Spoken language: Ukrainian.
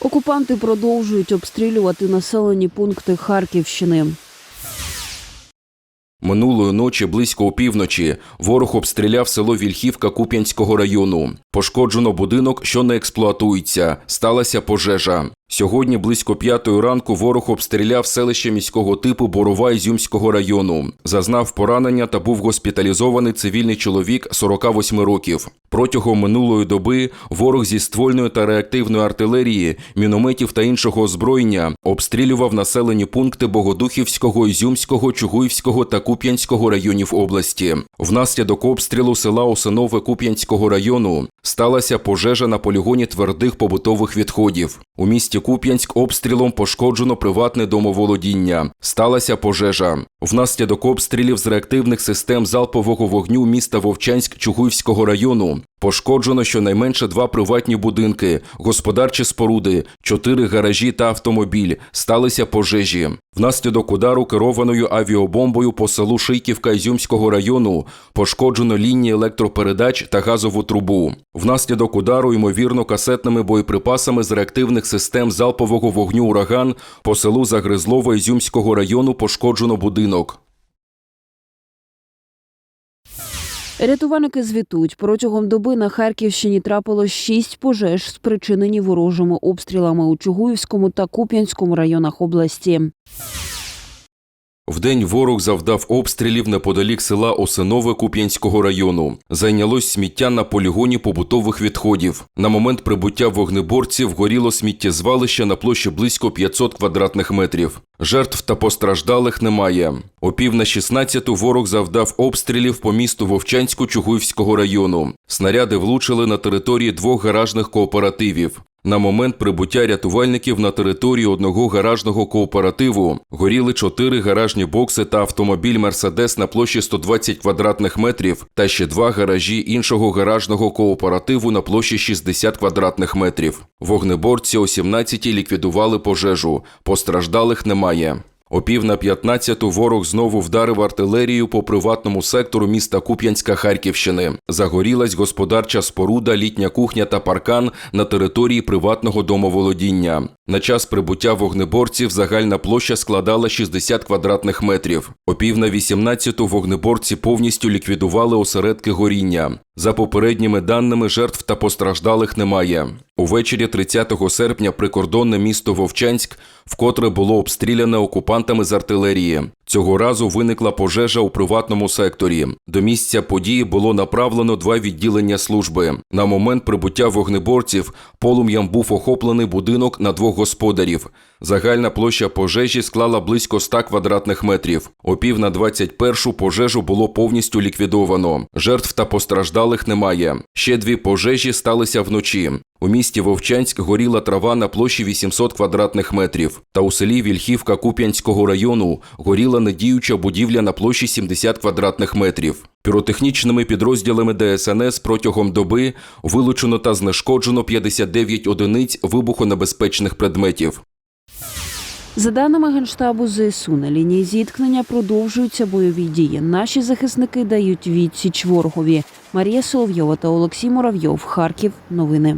Окупанти продовжують обстрілювати населені пункти Харківщини. Минулої ночі близько опівночі ворог обстріляв село Вільхівка Куп'янського району. Пошкоджено будинок, що не експлуатується. Сталася пожежа. Сьогодні близько п'ятої ранку ворог обстріляв селище міського типу Борова Ізюмського району. Зазнав поранення та був госпіталізований цивільний чоловік 48 років. Протягом минулої доби ворог зі ствольної та реактивної артилерії, мінометів та іншого озброєння обстрілював населені пункти Богодухівського, Ізюмського, Чугуївського та Куп'янського районів області. Внаслідок обстрілу села Осинове Куп'янського району сталася пожежа на полігоні твердих побутових відходів. У місті Куп'янськ обстрілом пошкоджено приватне домоволодіння. Сталася пожежа. Внаслідок обстрілів з реактивних систем залпового вогню міста Вовчанськ Чугуївського району пошкоджено щонайменше два приватні будинки, господарчі споруди, чотири гаражі та автомобіль. Сталися пожежі. Внаслідок удару керованою авіабомбою по селу Шийківка Ізюмського району пошкоджено лінії електропередач та газову трубу. Внаслідок удару, ймовірно, касетними боєприпасами з реактивних систем залпового вогню ураган по селу Загризлова Ізюмського району пошкоджено будинок. Рятувальники звітують, протягом доби на Харківщині трапилось шість пожеж, спричинені ворожими обстрілами у Чугуївському та Куп'янському районах області. Вдень ворог завдав обстрілів неподалік села Осинове Куп'янського району. Зайнялось сміття на полігоні побутових відходів. На момент прибуття вогнеборців горіло сміттєзвалище на площі близько 500 квадратних метрів. Жертв та постраждалих немає. О пів на 16 ворог завдав обстрілів по місту Вовчанську Чугуївського району. Снаряди влучили на території двох гаражних кооперативів. На момент прибуття рятувальників на території одного гаражного кооперативу горіли чотири гаражні бокси та автомобіль Мерседес на площі 120 квадратних метрів та ще два гаражі іншого гаражного кооперативу на площі 60 квадратних метрів. Вогнеборці о 17 ліквідували пожежу. Постраждалих немає. О пів на 15 ворог знову вдарив артилерію по приватному сектору міста Куп'янська Харківщини. Загорілась господарча споруда, літня кухня та паркан на території приватного домоволодіння. На час прибуття вогнеборців загальна площа складала 60 квадратних метрів. О пів на 18 вогнеборці повністю ліквідували осередки горіння. За попередніми даними, жертв та постраждалих немає. Увечері 30 серпня прикордонне місто Вовчанськ вкотре було обстріляне окупантами з артилерії. Цього разу виникла пожежа у приватному секторі. До місця події було направлено два відділення служби. На момент прибуття вогнеборців полум'ям був охоплений будинок на двох господарів. Загальна площа пожежі склала близько 100 квадратних метрів. О пів на 21 пожежу було повністю ліквідовано. Жертв та постраждалих немає. Ще дві пожежі сталися вночі. У місті Вовчанськ горіла трава на площі 800 квадратних метрів. Та у селі Вільхівка Куп'янського району горіла недіюча будівля на площі 70 квадратних метрів. Піротехнічними підрозділами ДСНС протягом доби вилучено та знешкоджено 59 одиниць вибухонебезпечних предметів. За даними Генштабу ЗСУ, на лінії зіткнення продовжуються бойові дії. Наші захисники дають відсіч ворогові. Марія Соловйова та Олексій Муравйов. Харків. Новини.